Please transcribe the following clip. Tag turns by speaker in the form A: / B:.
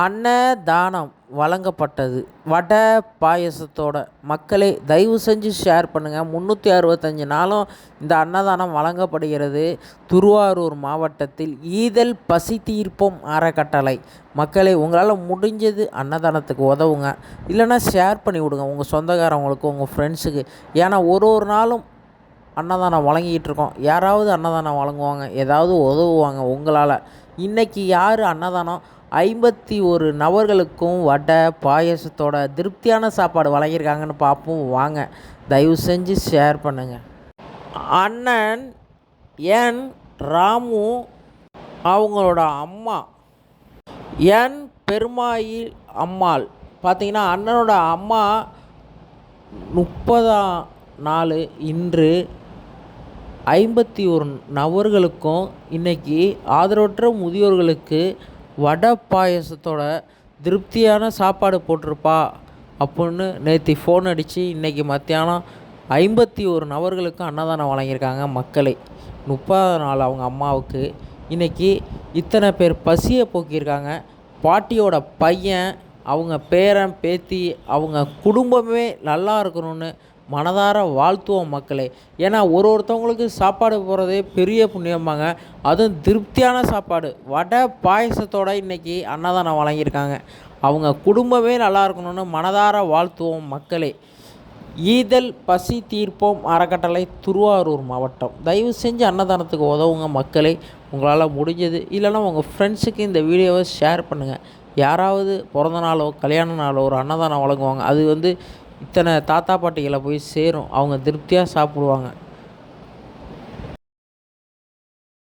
A: அன்னதானம் வழங்கப்பட்டது. வடை பாயசத்தோட மக்களே தயவு செஞ்சு ஷேர் பண்ணுங்கள் முந்நூற்றி அறுபத்தஞ்சு நாளும் இந்த அன்னதானம் வழங்கப்படுகிறது. திருவாரூர் மாவட்டத்தில் ஈதல் பசி தீர்ப்போம் அறக்கட்டளை. மக்களே உங்களால் முடிஞ்சது அன்னதானத்துக்கு உதவுங்க. இல்லைன்னா ஷேர் பண்ணி விடுங்க. உங்கள் சொந்தக்காரவங்களுக்கு உங்கள் ஃப்ரெண்ட்ஸுக்கு ஏன்னா ஒரு ஒரு நாளும் அன்னதானம் வழங்கிக்கிட்டு இருக்கோம் யாராவது அன்னதானம் வழங்குவாங்க ஏதாவது உதவுவாங்க உங்களால். இன்றைக்கி யார் அன்னதானம்? ஐம்பத்தி ஒரு நபர்களுக்கும் வடை பாயசத்தோட திருப்தியான சாப்பாடு வழங்கியிருக்காங்கன்னு பார்ப்போம். வாங்க தயவு செஞ்சு ஷேர் பண்ணுங்கள் அண்ணன் என் ராமு அவங்களோட அம்மா. என் பெருமாயில் அம்மாள். பார்த்திங்கன்னா அண்ணனோட அம்மா முப்பதாம் நாள் இன்று ஐம்பத்தி ஒரு நபர்களுக்கும் இன்றைக்கி ஆதரவற்ற முதியோர்களுக்கு வடை பாயசத்தோட திருப்தியான சாப்பாடு போட்டிருப்பா அப்புடின்னு நேற்று ஃபோன் அடித்து இன்றைக்கி மத்தியானம் ஐம்பத்தி ஒரு நபர்களுக்கு அன்னதானம் வழங்கியிருக்காங்க மக்களை. முப்பதாவது நாள் அவங்க அம்மாவுக்கு. இன்றைக்கி இத்தனை பேர் பசியை போக்கியிருக்காங்க. பாட்டியோட பையன் அவங்க பேரன் பேத்தி அவங்க குடும்பமே நல்லா இருக்கணும்னு மனதார வாழ்த்துவோம் மக்களே. ஏன்னா ஒரு ஒருத்தவங்களுக்கு சாப்பாடு போகிறதே பெரிய புண்ணியம்பாங்க. அதுவும் திருப்தியான சாப்பாடு. வடை பாயசத்தோட இன்றைக்கி அன்னதானம் வழங்கியிருக்காங்க. அவங்க குடும்பமே நல்லா இருக்கணும்னு மனதார வாழ்த்துவோம் மக்களே. ஈதல் பசி தீர்ப்போம் அறக்கட்டளை திருவாரூர் மாவட்டம். தயவு செஞ்சு அன்னதானத்துக்கு உதவுங்க மக்களே. உங்களால் முடிஞ்சது. இல்லைன்னா உங்கள் ஃப்ரெண்ட்ஸுக்கு இந்த வீடியோவை ஷேர் பண்ணுங்கள் யாராவது பிறந்த நாளோ கல்யாண நாளோ ஒரு அன்னதானம் வழங்குவாங்க. அது வந்து இத்தனை தாத்தா பாட்டிகளை போய் சேரும். அவங்க திருப்தியாக சாப்பிடுவாங்க.